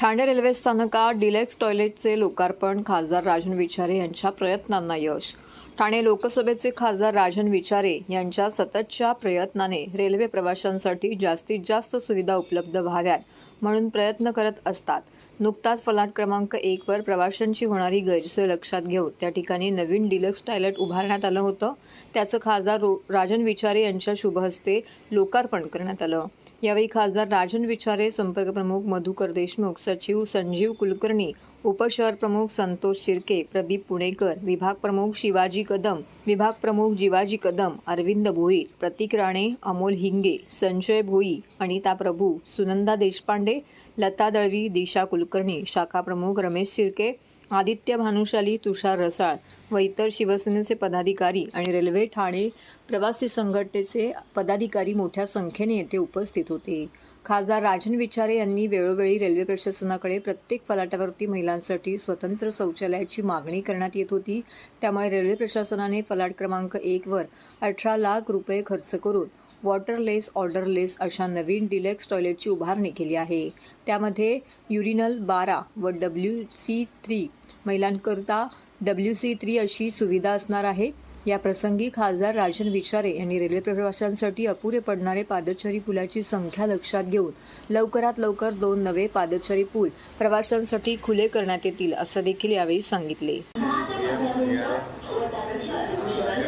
Thane railway स्थानकात deluxe टॉयलेटचे लोकार्पण खासदार राजन विचारे यांच्या प्रयत्नांना यश. ठाणे लोकसभेचे खासदार राजन विचारे यांच्या सततच्या प्रयत्नाने रेल्वे प्रवाशांसाठी जास्तीत जास्त सुविधा उपलब्ध व्हाव्यात म्हणून प्रयत्न करत असतात. नुकताच फलाट क्रमांक एकवर प्रवाशांची होणारी गैरसोय लक्षात घेऊन त्या ठिकाणी नवीन डिलक्स टॉयलेट उभारण्यात आलं होतं. त्याचं खासदार रो राजन विचारे यांच्या शुभहस्ते लोकार्पण करण्यात आलं. यावेळी खासदार राजन विचारे संपर्क प्रमुख मधुकर देशमुख सचिव संजीव कुलकर्णी उपशहर प्रमुख संतोष शिर्के प्रदीप पुणेकर विभाग प्रमुख शिवाजी कदम विभाग प्रमुख जिवाजी कदम अरविंद भोई प्रतीक राणे अमोल हिंगे संजय भोई अनिता प्रभू सुनंदा देशपांडे लता दळवी दिशा कुलकर्णी शाखा प्रमुख रमेश शिर्के आदित्य भानुशाली तुषार रसाळ व इतर शिवसेनेचे पदाधिकारी आणि रेल्वे ठाणे प्रवासी संघटनेचे पदाधिकारी मोठ्या संख्येने येथे उपस्थित होते. खासदार राजन विचारे यांनी वेळोवेळी रेल्वे प्रशासनाकडे प्रत्येक फलाटावरती महिलांसाठी स्वतंत्र शौचालयाची मागणी करण्यात येत होती. त्यामुळे रेल्वे प्रशासनाने फलाट क्रमांक एकवर अठरा लाख रुपये खर्च करून वॉटरलेस ऑर्डरलेस अशा नवीन डिलेक्स टॉयलेटची उभारणी केली आहे. त्यामध्ये युरिनल बारा व डब्ल्यू सी थ्री महिलांकरता डब्ल्यू सी थ्री अशी सुविधा असणार आहे. या प्रसंगी खासदार राजन विचारे यांनी रेल्वे प्रवाशांसाठी अपुरे पडणारे पादचारी पुलाची संख्या लक्षात घेऊन लवकरात लवकर दोन नवे पादचारी पूल प्रवाशांसाठी खुले करण्यात येतील असं देखील यावेळी सांगितले या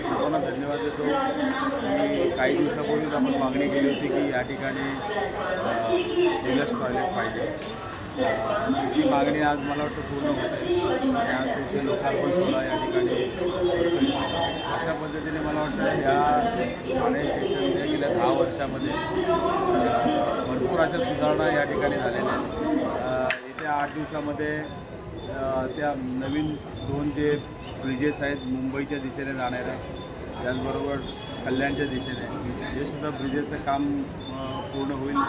सर्वांना धन्यवाद देतो आणि काही दिवसापूर्वीच आपण मागणी केली होती की या ठिकाणी डिलक्स टॉयलेट पाहिजे. अ, ती मागणी आज मला वाटतं पूर्ण होत आहे. आणि आज तिथे लोकार्पण सोहळा या ठिकाणी अशा पद्धतीने मला वाटतं या ठाणे स्टेशनच्या गेल्या दहा वर्षामध्ये भरपूर अशा सुधारणा या ठिकाणी झालेल्या आहेत. येत्या आठ दिवसामध्ये त्या नवीन दोन जे ब्रिजेस आहेत मुंबईच्या दिशेने जाणाऱ्या त्याचबरोबर कल्याणच्या दिशेने. हे सुद्धा ब्रिजेचं काम पूर्ण होईल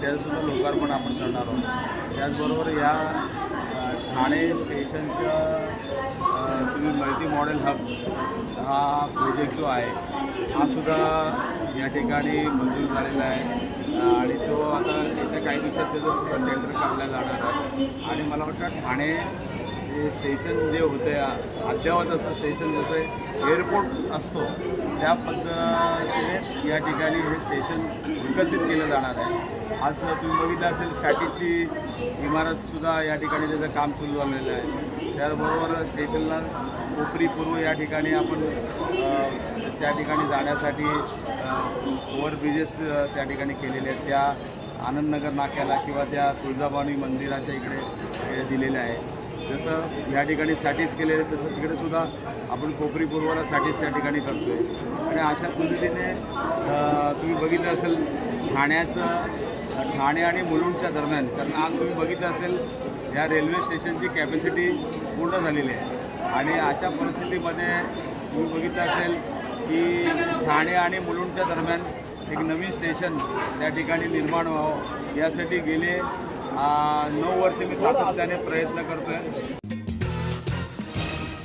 त्याचंसुद्धा लोकार्पण आपण करणार आहोत. त्याचबरोबर या ठाणे स्टेशनचं तुम्ही मल्टी मॉडेल हब हा प्रोजेक्ट जो आहे हा सुद्धा या ठिकाणी मंजूर झालेला आहे. आणि तो आता येत्या काही दिवसात त्याचं सुद्धा टेंडर काढला जाणार आहे. आणि मला वाटतं ठाणे हे स्टेशन जे होतं अद्ययावत असं स्टेशन जसं एअरपोर्ट असतो त्या पद्धतीनेच या ठिकाणी हे स्टेशन विकसित केलं जाणार आहे. आज तुम्ही बघितलं असेल सॅटीची इमारतसुद्धा या ठिकाणी त्याचं काम सुरू झालेलं आहे. त्याचबरोबर स्टेशनला कोपरी पूर्व या ठिकाणी आपण त्या ठिकाणी जाण्यासाठी ओव्हरब्रिजेस त्या ठिकाणी केलेले आहेत. त्या आनंदनगर नाक्याला किंवा त्या तुळजाभवानी मंदिराच्या इकडे हे दिलेल्या आहे. जसं या ठिकाणी सॅटीस केलेले तसं तिकडे सुद्धा आपण कोपरी पूर्वाला सॅटीस त्या ठिकाणी करतो आहे आणि अशा पद्धतीने तुम्ही बघितलं असेल ठाण्याचं ठाणे आणि मुलुंडच्या दरम्यान कारण आज तुम्ही बघितलं असेल या रेल्वे स्टेशनची कॅपॅसिटी पूर्ण झालेली आहे. आणि अशा परिस्थितीमध्ये तुम्ही बघितलं असेल की ठाणे आणि मुलुंडच्या दरम्यान एक नवीन स्टेशन त्या ठिकाणी निर्माण व्हावं यासाठी गेले नऊ वर्ष मी सातत्याने प्रयत्न करतोय.